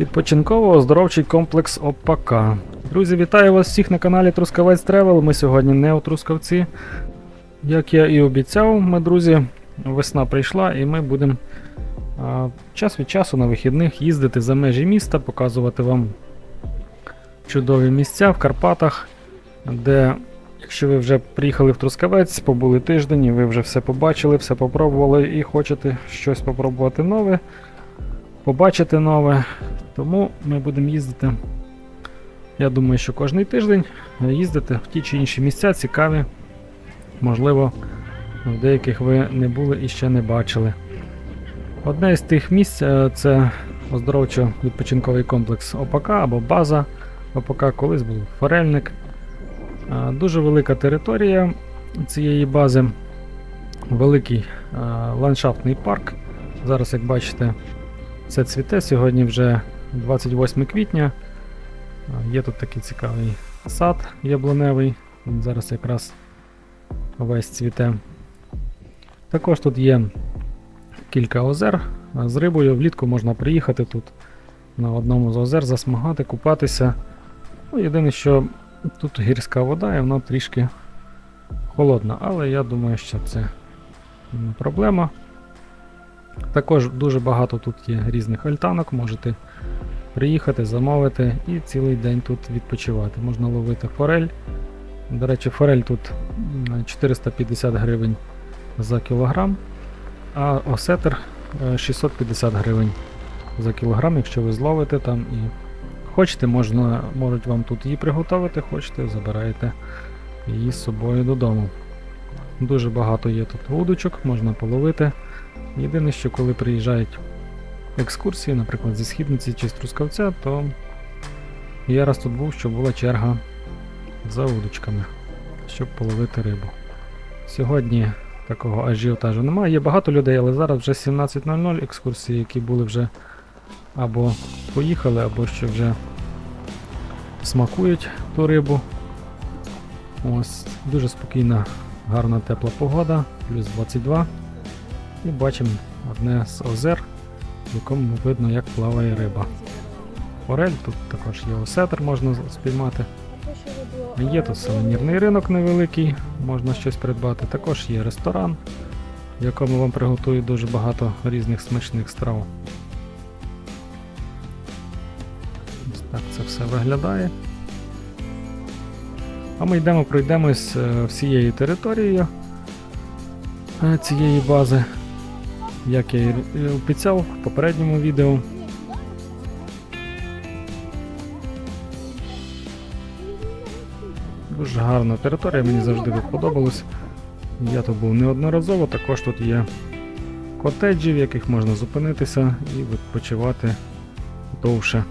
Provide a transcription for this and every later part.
Відпочинково-оздоровчий комплекс ОПК. Друзі, вітаю вас всіх на каналі Трускавець Тревел. Ми сьогодні не у Трускавці. Як я і обіцяв, ми, друзі, весна прийшла і ми будемо час від часу на вихідних їздити за межі міста, показувати вам чудові місця в Карпатах, де, якщо ви вже приїхали в Трускавець, побули тиждень, і ви вже все побачили, все попробували і хочете щось попробувати нове, побачити нове, тому ми будемо їздити. Я думаю, що кожний тиждень їздити в ті чи інші місця цікаві. Можливо, в деяких ви не були і ще не бачили. Одне із тих місць е, це оздоровчо-відпочинковий комплекс ОПК або база ОПК, колись був форельник. Е, Дуже велика територія цієї бази, великий е, ландшафтний парк. Зараз, як бачите, це цвіте. Сьогодні вже 28 квітня. Є тут такий цікавий сад яблуневий. Він зараз якраз весь цвіте. Також тут є кілька озер з рибою. Влітку можна приїхати тут на одному з озер, засмагати, купатися. Ну, єдине, що тут гірська вода і вона трішки холодна, але я думаю, що це не проблема. Також дуже багато тут є різних альтанок, можете приїхати, замовити і цілий день тут відпочивати. Можна ловити форель. До речі, форель тут 450 гривень за кілограм, а осетр е, 650 гривень за кілограм, якщо ви зловите там і хочете, можна, можуть вам тут її приготувати, хочете, забираєте її з собою додому. Дуже багато є тут вудочок, можна половити. Єдине, що коли приїжджають екскурсії, наприклад, зі східниці чи з Трускавця, то я раз тут був, що була черга за вудочками, щоб половити рибу. Сьогодні такого ажіотажу немає. Є багато людей, але зараз вже 17.00 екскурсії, які були вже або поїхали, або ще вже смакують ту рибу. Ось дуже спокійна, гарна тепла погода, плюс 22. І бачимо одне з озер, в якому видно, як плаває риба. Форель, тут також є осетр, можна спіймати. Є тут сувенірний ринок невеликий, можна щось придбати. Також є ресторан, в якому вам приготують дуже багато різних смачних страв. Ось так це все виглядає. А ми йдемо, пройдемось е, всією територією е, цієї бази, як я і обіцяв в попередньому відео. Дуже гарна територія, мені завжди подобалось. Я тут був неодноразово, також тут є котеджі, в яких можна зупинитися і відпочивати довше.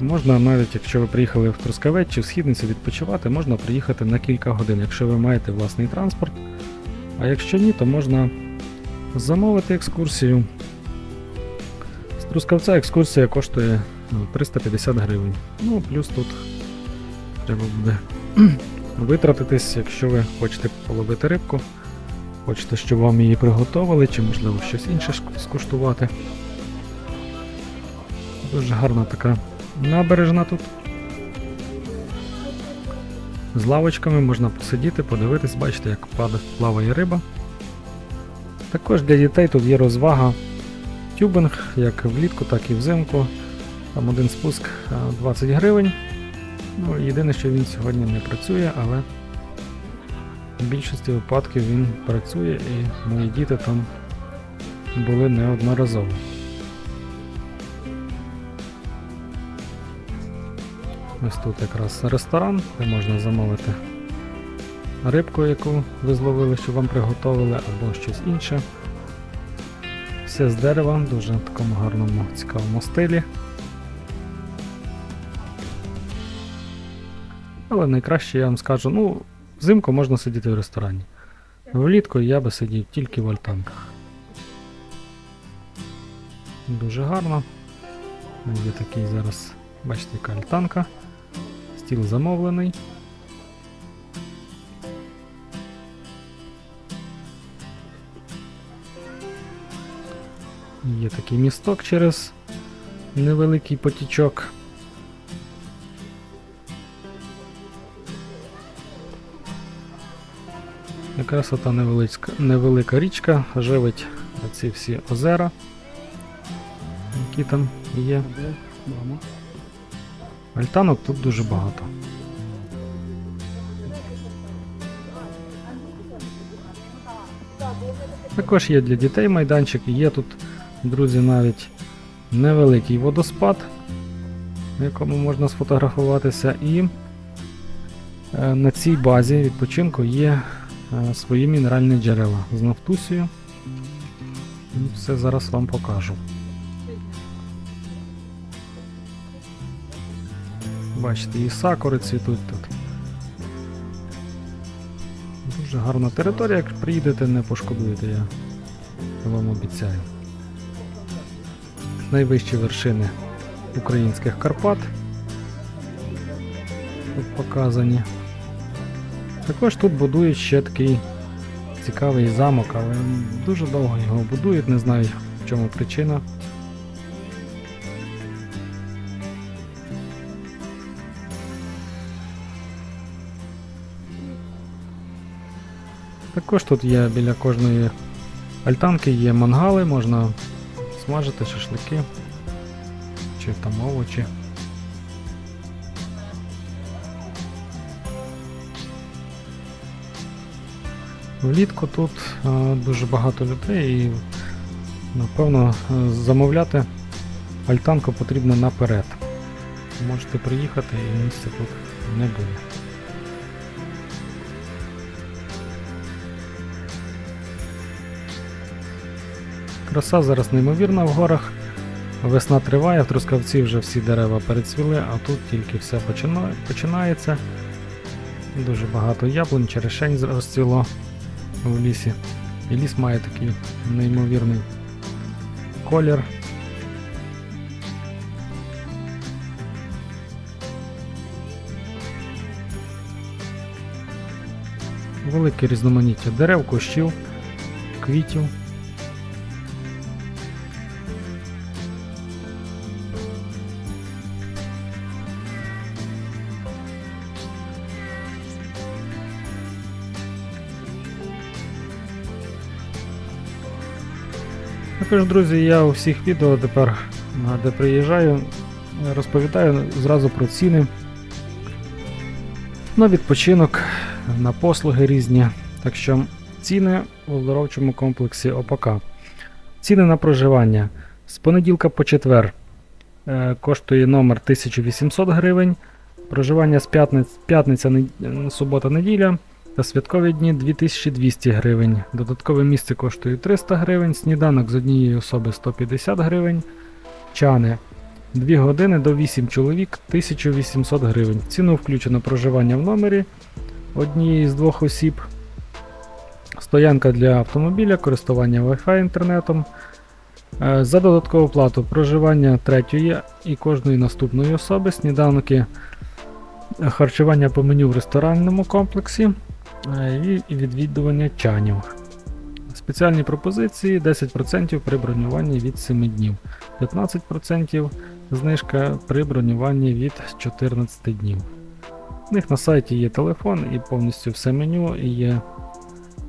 Можна навіть, якщо ви приїхали в Трускавець чи в Східницю відпочивати, можна приїхати на кілька годин, якщо ви маєте власний транспорт. А якщо ні, то можна замовити екскурсію. З Трускавця екскурсія коштує ну, 350 гривень. Ну, плюс тут треба буде витратитись, якщо ви хочете половити рибку, хочете, щоб вам її приготували, чи можливо щось інше скуштувати. Дуже гарна така набережна тут. З лавочками можна посидіти, подивитись, бачите, як плаває риба. Також для дітей тут є розвага тюбинг, як влітку, так і взимку. Там один спуск 20 гривень. Ну, єдине, що він сьогодні не працює, але в більшості випадків він працює і мої діти там були неодноразово. Ось тут якраз ресторан, де можна замовити рибку, яку ви зловили, що вам приготували, або щось інше. Все з дерева, дуже в такому гарному цікавому стилі. Але найкраще я вам скажу, ну, взимку можна сидіти в ресторані. Влітку я би сидів тільки в альтанках. Дуже гарно. Є такий зараз, бачите, яка альтанка. Стіл замовлений. Є такий місток через невеликий потічок. Якраз ота невеличка, невелика річка живить оці всі озера, які там є. Альтанок тут дуже багато. Також є для дітей майданчик, є тут, друзі, навіть невеликий водоспад, на якому можна сфотографуватися, і е, на цій базі відпочинку є е, свої мінеральні джерела з нафтусію. Все зараз вам покажу. Бачите, і сакури цвітуть тут. Дуже гарна територія, як приїдете, не пошкодуєте, я вам обіцяю. Найвищі вершини українських Карпат. Тут показані. Також тут будують ще такий цікавий замок, але дуже довго його будують, не знаю в чому причина. Також тут є біля кожної альтанки є мангали, можна смажити шашлики чи там овочі. Влітку тут е, дуже багато людей і напевно е, замовляти альтанку потрібно наперед. Можете приїхати і місця тут не буде. Краса зараз неймовірна в горах. Весна триває, в Трускавці вже всі дерева перецвіли, а тут тільки все починається. Дуже багато яблунь, черешень розцвіло в лісі. І ліс має такий неймовірний колір. Велике різноманіття дерев, кущів, квітів. Також, друзі, я у всіх відео тепер, де приїжджаю, розповідаю зразу про ціни на відпочинок, на послуги різні. Так що ціни у оздоровчому комплексі ОПК. Ціни на проживання з понеділка по четвер е, коштує номер 1800 гривень. Проживання з п'ятниця, нед- субота, неділя та святкові дні 2200 гривень. Додаткове місце коштує 300 гривень, сніданок з однієї особи 150 гривень. Чани 2 години до 8 чоловік 1800 гривень. Ціну включено проживання в номері однієї з двох осіб. Стоянка для автомобіля, користування Wi-Fi інтернетом. Е, За додаткову плату проживання третьої і кожної наступної особи, сніданки, харчування по меню в ресторанному комплексі і і відвідування чанів. Спеціальні пропозиції 10% при бронюванні від 7 днів, 15% знижка при бронюванні від 14 днів. У них на сайті є телефон і повністю все меню, і є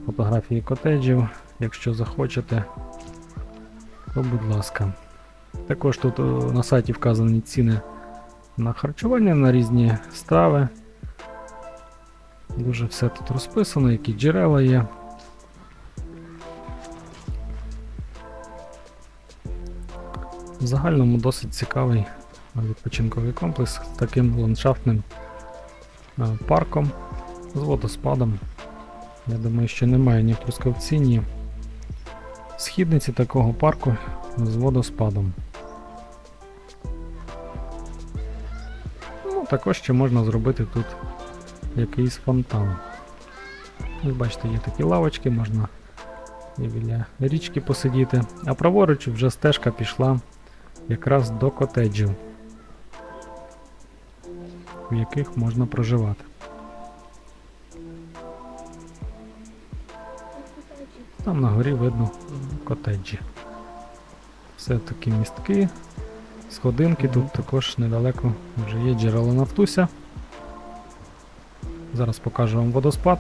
фотографії котеджів. Якщо захочете, то будь ласка. Також тут на сайті вказані ціни на харчування, на різні страви. Дуже все тут розписано, які джерела є. В загальному досить цікавий відпочинковий комплекс з таким ландшафтним е, парком з водоспадом. Я думаю, що немає ні в Трускавці, ні в східниці такого парку з водоспадом. Ну, також ще можна зробити тут якийсь фонтан. Ось бачите, є такі лавочки, можна і біля річки посидіти. А праворуч вже стежка пішла якраз до котеджів, в яких можна проживати. Там на горі видно котеджі. Все такі містки, сходинки, тут також недалеко вже є джерело Нафтуся. Зараз покажу вам водоспад.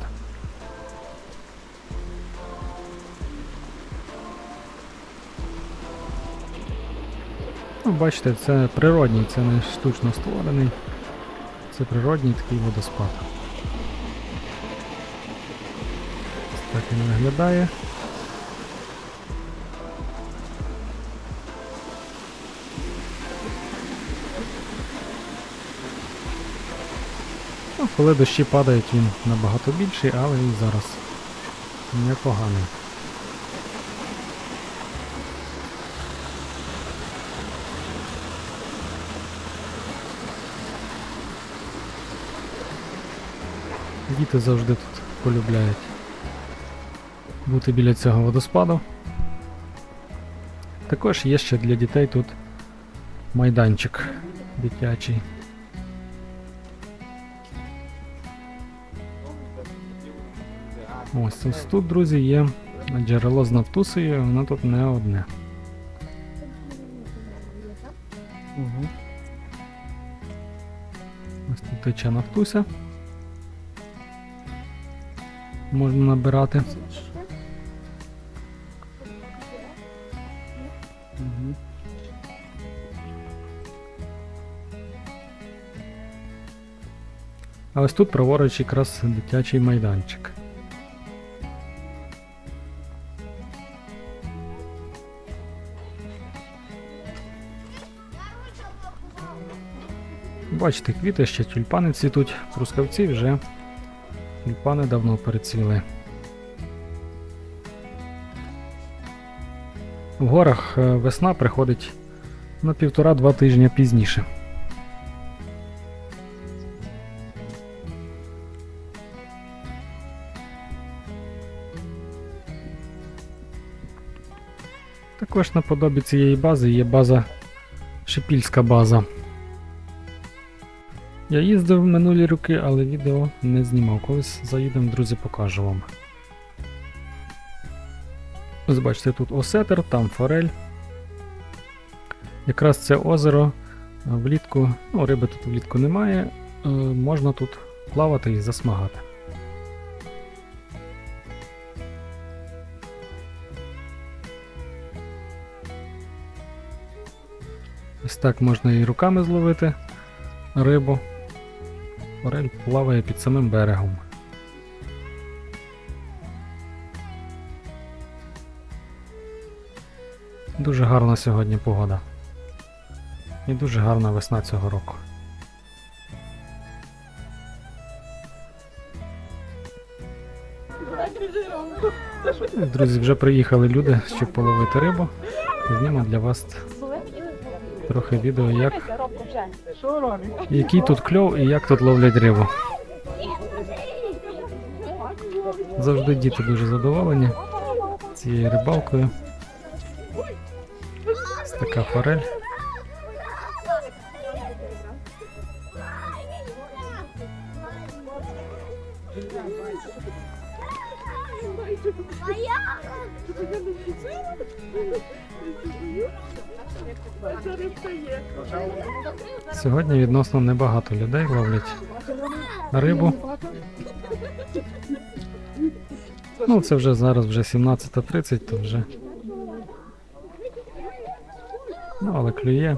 Ну, бачите, це природній, це не штучно створений. Це природній такий водоспад. Так він виглядає. Коли дощі падають, він набагато більший, але і зараз непоганий. Діти завжди тут полюбляють бути біля цього водоспаду. Також є ще для дітей тут майданчик дитячий. Ось ось тут, друзі, є джерело з нафтусею, воно тут не одне. Угу. Ось тут тече нафтуся. Можна набирати. Угу. А ось тут праворуч якраз дитячий майданчик. Бачите, квіти ще тюльпани цвітуть, трускавці вже тюльпани давно перецвіли. В горах е, весна приходить на півтора-два тижня пізніше. Також наподобі цієї бази є база Шипільська база. Я їздив минулі роки, але відео не знімав. Колись заїдемо, друзі, покажу вам. Ось бачите, тут осетер, там форель. Якраз це озеро е, влітку, ну, риби тут влітку немає, е, можна тут плавати і засмагати. Ось так можна і руками зловити рибу. Форель плаває під самим берегом. Дуже гарна сьогодні погода. І дуже гарна весна цього року. Друзі, вже приїхали люди, щоб половити рибу. Зніму для вас трохи відео, як? Який тут кльов і як тут ловлять рибу. Завжди діти дуже задоволені цією рибалкою. Ось така форель. Сьогодні відносно небагато людей ловлять рибу. Ну, це вже зараз вже 17.30, то вже. Ну, але клює.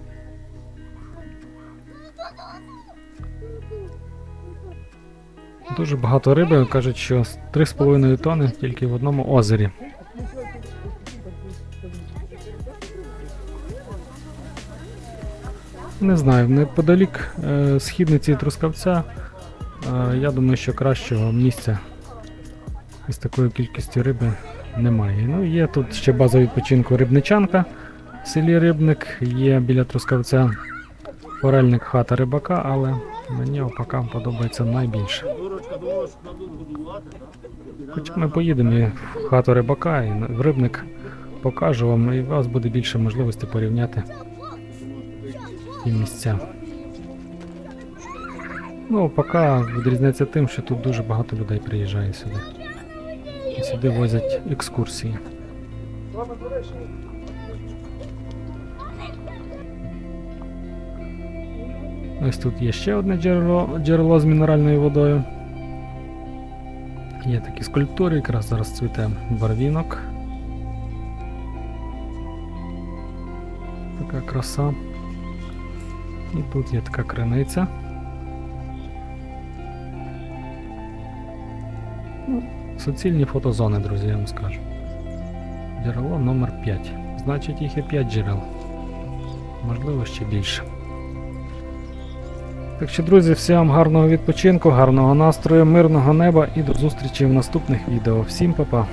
Дуже багато риби, кажуть, що 3,5 тонни тільки в одному озері. Не знаю, неподалік е, східниці Трускавця. Е, я думаю, що кращого місця із такою кількістю риби немає. Ну, є тут ще база відпочинку Рибничанка в селі Рибник, є біля Трускавця форельник хата рибака, але мені опака подобається найбільше. Хоча ми поїдемо в хату рибака, і в рибник покажу вам, і у вас буде більше можливості порівняти ті місця. Ну, поки відрізняється тим, що тут дуже багато людей приїжджає сюди. І сюди возять екскурсії. Ось тут є ще одне джерело, джерело з мінеральною водою. Є такі скульптури, якраз зараз цвіте барвінок. Така краса. І тут є така криниця. Ну, суцільні фотозони, друзі, я вам скажу. Джерело номер 5. Значить, їх є 5 джерел. Можливо, ще більше. Так що, друзі, всім вам гарного відпочинку, гарного настрою, мирного неба і до зустрічі в наступних відео. Всім па-па!